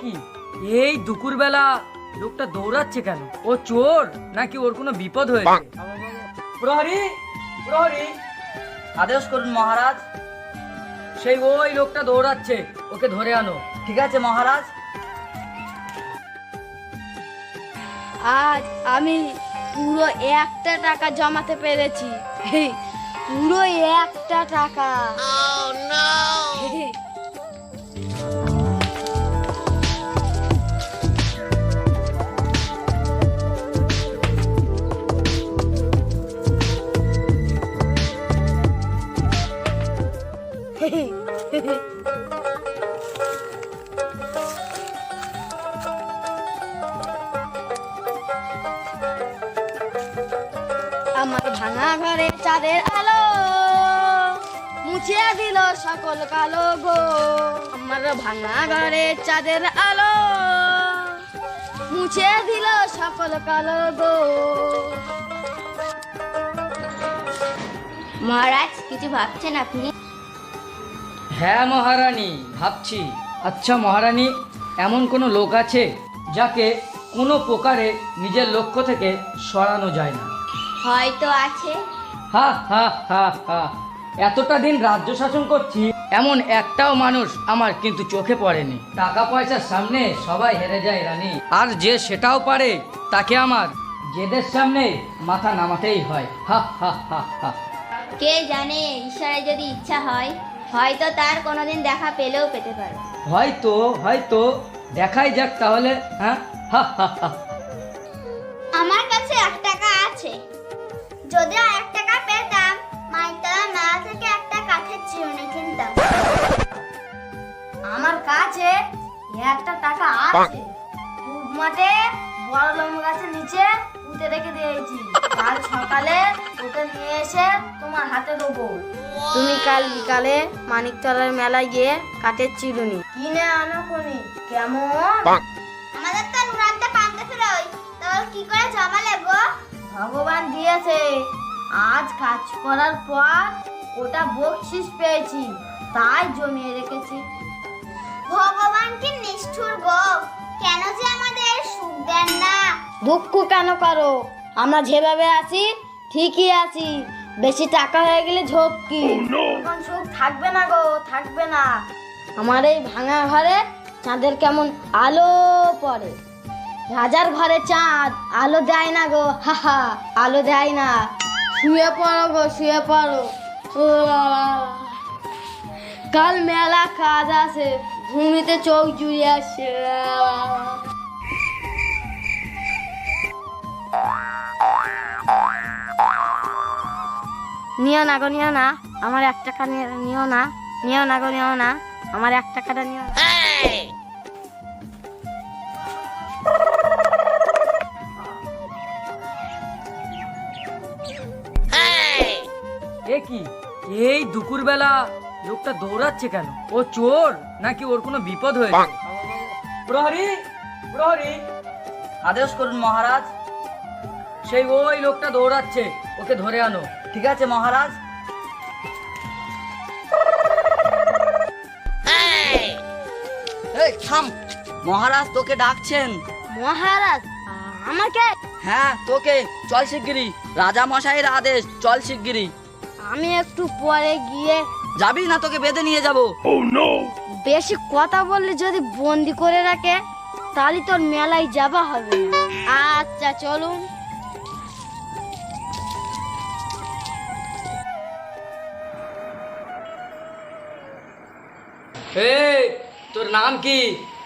কি? এই দুপুরবেলা লোকটা দৌড়াচ্ছে কেন? ও চোর নাকি ওর কোনো বিপদ হয়েছে? প্রহরী প্রহরী আদেশ করুন মহারাজ। সেই ওই লোকটা দৌড়াচ্ছে ওকে ধরে আনো। ঠিক আছে মহারাজ? আজ আমি পুরো একটা টাকা জমাতে পেরেছি। পুরো একটা টাকা। আমার ভাঙা ঘরে চাঁদের আলো মুছিয়ে দিল সকল কালো গো। আমার ভাঙা ঘরে চাঁদের আলো মুছিয়ে দিল সকল কালো গো। মহারাজ, কিছু ভাবছেন আপনি? হ্যাঁ মহারানী, ভাবছি। আচ্ছা মহারানী, এমন কোনো লোক আছে যাকে কোনো প্রকারে নিজের লক্ষ্য থেকে সরানো যায় না। হয়তো আছে। হা হা হা হা। এতটা দিন রাজ্য শাসন করছি এমন একটাও মানুষ আমার কিন্তু চোখে পড়েনি। টাকা পয়সার সামনে সবাই হেরে যায় রানী। আর যে সেটাও পারে তাকে আমার জেদের সামনে মাথা নামাতেই হয়। হা হা হা হা। কে জানে ঈশ্বরের যদি ইচ্ছা হয় হয়তো তার কোনোদিন দেখা পেলেও পেতে পারে। হয়তো হয়তো দেখাই যাক তাহলে হ্যাঁ? হা হা হা। আমার কাছে এক টাকা আছে। যদি আর এক টাকা পেতাম মাইতলা মেলা থেকে একটা কাঠের চিরুনি কিনতাম। আমার কাছে একটা টাকা আছে। পূব মাঠে বড় লম্বা গাছের নিচে পুঁতে রেখে দিয়েছি। কাল সকালে ওকে নিয়ে এসে তোমার হাতে দেবো। তুমি কাল বিকালে মানিকতলার মেলায় গিয়ে কাঠের চিরুনি কিনে আনো কোনি কেমন? আমাদের তো নুরানতে পান্তে ফেরোই। তাহলে কি করে জমালে গো ভগবান দিয়েছে আজ কাজ করার পর ওটা বকশিস পেয়েছি তাই জমিয়ে রেখেছি। ভগবান কি নিষ্ঠুর গো কেন যে আমাদের সুখ দেন না? দুঃখ কেন করো? আমরা যেভাবে আছি ঠিকই আছি। বেশি টাকা হয়ে গেলে ঝক্কি তখন সুখ থাকবে না গো থাকবে না। আমার এই ভাঙা ঘরে চাঁদের কেমন আলো পড়ে। রাজার ঘরে চাঁদ, আলো দেয় না গো হাহা আলো দেয় না। শুয়ে পড়ো গো, শুয়ে পড়ো। কাল মেলা কাজ আছে ঘুমিতে চোখ জুড়ে আসছে নিও না গো, নিও না। আমার এক টাকা নিও না। নিও না গো, নিও না। আমার এক টাকাটা নিও না। কি? এই দুপুরবেলা লোকটা দৌড়াচ্ছে কেন? ও চোর নাকি ওর কোনো বিপদ হয়েছে? প্রহরী প্রহরী আদেশ করুন মহারাজ। সেই ওই লোকটা দৌড়াচ্ছে ওকে ধরে আনো। ঠিক আছে মহারাজ? এই থাম। মহারাজ তোকে ডাকছেন। মহারাজ আমাকে? হ্যাঁ তোকে। চল শিগগিরি রাজা মশাইয়ের আদেশ। চল শিগগিরি আমি একটু পরে গিয়ে যাবি না তোকে বেঁধে নিয়ে যাব। বেশি কথা বললে যদি বন্দি করে রাখে তাহলে তোর মেলায় যাবা হবে না। আচ্ছা চলুন। এই তোর নাম কি?